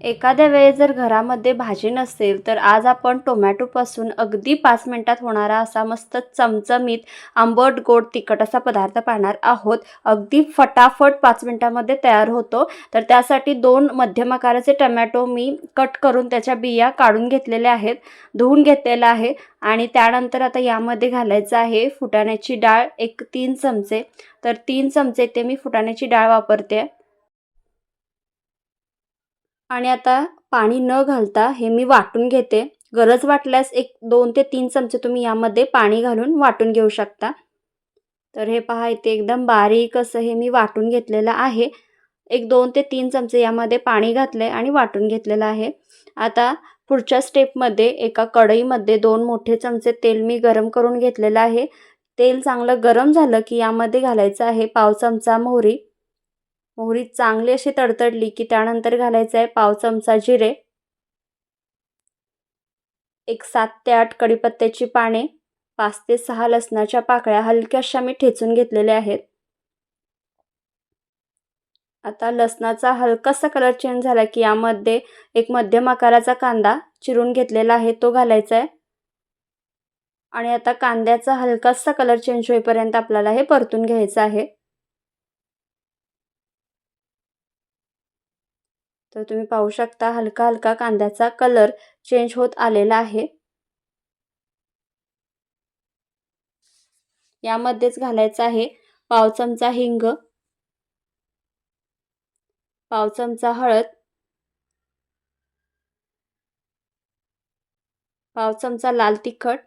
एखाद्या वेळेस जर घरामध्ये भाजी नसेल तर आज आपण टोमॅटोपासून अगदी पाच मिनटात होणारा असा मस्त चमचमीत आंबट गोड तिखट असा पदार्थ पाहणार आहोत. अगदी फटाफट पाच मिनटामध्ये तयार होतो. तर त्यासाठी दोन मध्यम आकाराचे टमॅटो मी कट करून त्याच्या बिया काढून घेतलेल्या आहेत धुवून घेतलेलं आहे आणि त्यानंतर आता यामध्ये घालायचं आहे फुटाण्याची डाळ एक तीन चमचे. तर तीन चमचे ते मी फुटाण्याची डाळ वापरते. आणि आता पाणी न घालता हे मी वाटून घेते. गरज वाटल्यास एक दोन ते तीन चमचे तुम्ही यामध्ये पाणी घालून वाटून घेऊ शकता. तर हे पहा इथे एकदम बारीक असं हे मी वाटून घेतलेलं आहे. एक दोन ते तीन चमचे यामध्ये पाणी घातले आणि वाटून घेतलेलं आहे. आता पुढच्या स्टेपमध्ये एका कढईमध्ये दोन मोठे चमचे तेल मी गरम करून घेतलेलं आहे. तेल चांगलं गरम झालं की यामध्ये घालायचं आहे पाव चमचा मोहरी. मोहरी चांगली अशी तडतडली की त्यानंतर घालायचं आहे पाव चमचा जिरे एक सात ते आठ कडीपत्त्याची पाने पाच ते सहा लसणाच्या पाकळ्या हलक्याशा मी ठेचून घेतलेल्या आहेत. आता लसणाचा हलकासा कलर चेंज झाला की यामध्ये एक मध्यम आकाराचा कांदा चिरून घेतलेला आहे तो घालायचा आहे. आणि आता कांद्याचा हलकासा कलर चेंज होईपर्यंत आपल्याला हे परतून घ्यायचं आहे. तर तुम्ही पाहू शकता हलका हलका कांद्याचा कलर चेंज होत आलेला आहे. यामध्येच घालायचा आहे पाव चमचा हिंग पाव चमचा हळद पाव चमचा लाल तिखट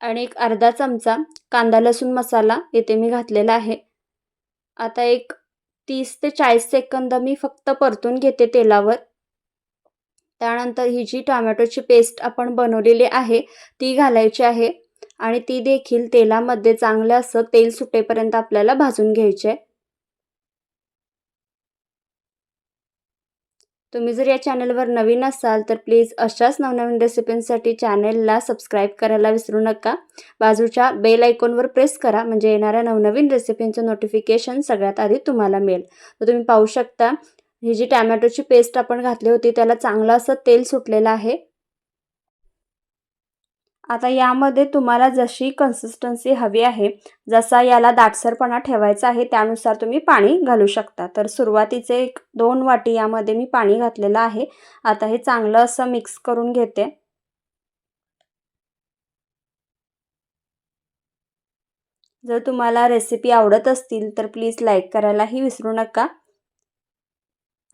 आणि एक अर्धा चमचा कांदा लसूण मसाला येथे मी घातलेला आहे. आता एक तीस ते चाळीस सेकंद मी फक्त परतून घेते तेलावर. त्यानंतर ही जी टोमॅटोची पेस्ट आपण बनवलेली आहे ती घालायची आहे. आणि ती देखील तेलामध्ये चांगलं असं तेल सुटेपर्यंत आपल्याला भाजून घ्यायचे आहे तुम्ही जर या चॅनलवर नवीन असाल तर प्लीज अशाच नवनवीन रेसिपींसाठी चॅनेलला सबस्क्राईब करायला विसरू नका. बाजूच्या बेल आयकॉनवर प्रेस करा म्हणजे येणाऱ्या नवनवीन रेसिपींचं नोटिफिकेशन सगळ्यात आधी तुम्हाला मिळेल. तर तुम्ही पाहू शकता ही जी टॅमॅटोची पेस्ट आपण घातली होती त्याला चांगलं असं तेल सुटलेलं आहे. आता यामध्ये तुम्हाला जशी कन्सिस्टन्सी हवी आहे जसा याला दाटसरपणा ठेवायचा आहे त्यानुसार तुम्ही पाणी घालू शकता. तर सुरुवातीचे एक दोन वाटी यामध्ये मी पाणी घातलेलं आहे. आता हे चांगलं असं मिक्स करून घेते. जर तुम्हाला रेसिपी आवडत असतील तर प्लीज लाईक करायलाही विसरू नका.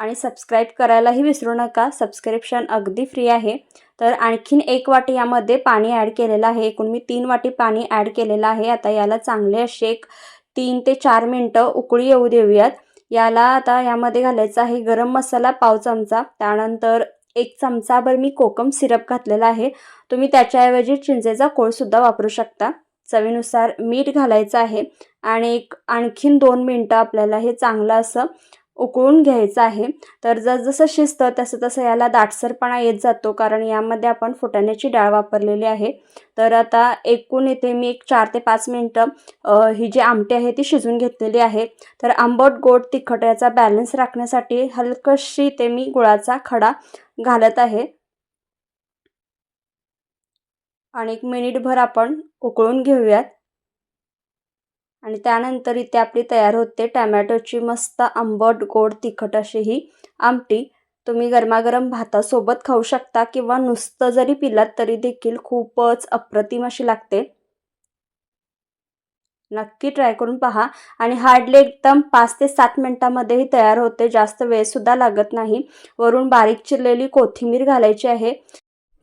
आणि सबस्क्राईब करायलाही विसरू नका. सबस्क्रिप्शन अगदी फ्री आहे. तर आणखीन एक वाटी यामध्ये पाणी ॲड केलेलं आहे. एकूण मी तीन वाटी पाणी ॲड केलेलं आहे. आता याला चांगले असे एक तीन ते चार मिनटं उकळी येऊ देऊयात. याला आता यामध्ये घालायचा आहे गरम मसाला पाव चमचा. त्यानंतर एक चमचाभर मी कोकम सिरप घातलेला आहे. तुम्ही त्याच्याऐवजी चिंचेचा कोळसुद्धा वापरू शकता. चवीनुसार मीठ घालायचं आहे. आणि एक आणखीन दोन मिनटं आपल्याला हे चांगलं असं उकळून घ्यायचं आहे. तर जसजसं शिजतं तसं तसं याला दाटसरपणा येत जातो. कारण यामध्ये आपण फुटाण्याची डाळ वापरलेली आहे. तर आता एकूण इथे मी एक चार ते पाच मिनटं ही जी आमटी आहे ती शिजून घेतलेली आहे. तर आंबट गोड तिखट याचा बॅलन्स राखण्यासाठी हलकशी ते मी गुळाचा खडा घालत आहे. आणि एक मिनिटभर आपण उकळून घेऊयात. आणि त्यानंतर इथे आपली तयार होते. टॅमॅटोची मस्त आंबट गोड तिखट अशी ही आमटी तुम्ही गरमागरम भातासोबत खाऊ शकता किंवा नुसतं जरी पिलात तरी देखील खूपच अप्रतिम अशी लागते. नक्की ट्राय करून पहा आणि हार्डली एकदम पाच ते सात मिनटामध्येही तयार होते. जास्त वेळसुद्धा लागत नाही. वरून बारीक चिरलेली कोथिंबीर घालायची आहे.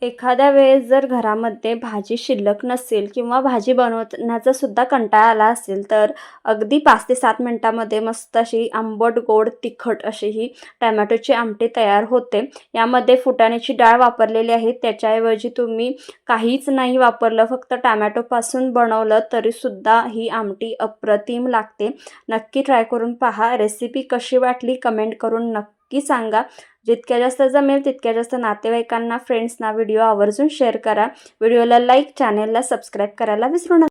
एखाद्या वेळेस जर घरामध्ये भाजी शिल्लक नसेल किंवा भाजी बनवण्याचा सुद्धा कंटाळा आला असेल तर अगदी पाच ते सात मिनटामध्ये मस्त अशी आंबट गोड तिखट अशी ही टॅमॅटोची आमटी तयार होते. यामध्ये फुटाण्याची डाळ वापरलेली आहे. त्याच्याऐवजी तुम्ही काहीच नाही वापरलं फक्त टॅमॅटोपासून बनवलं तरीसुद्धा ही आमटी अप्रतिम लागते. नक्की ट्राय करून पहा. रेसिपी कशी वाटली कमेंट करून नक्की नक्की सांगा. जितक्या जास्त जमेल तितक्या जास्त नातेवाईकांना फ्रेंड्सना व्हिडिओ आवर्जून शेअर करा. व्हिडिओला लाईक चॅनेलला सबस्क्राईब करायला विसरू नका.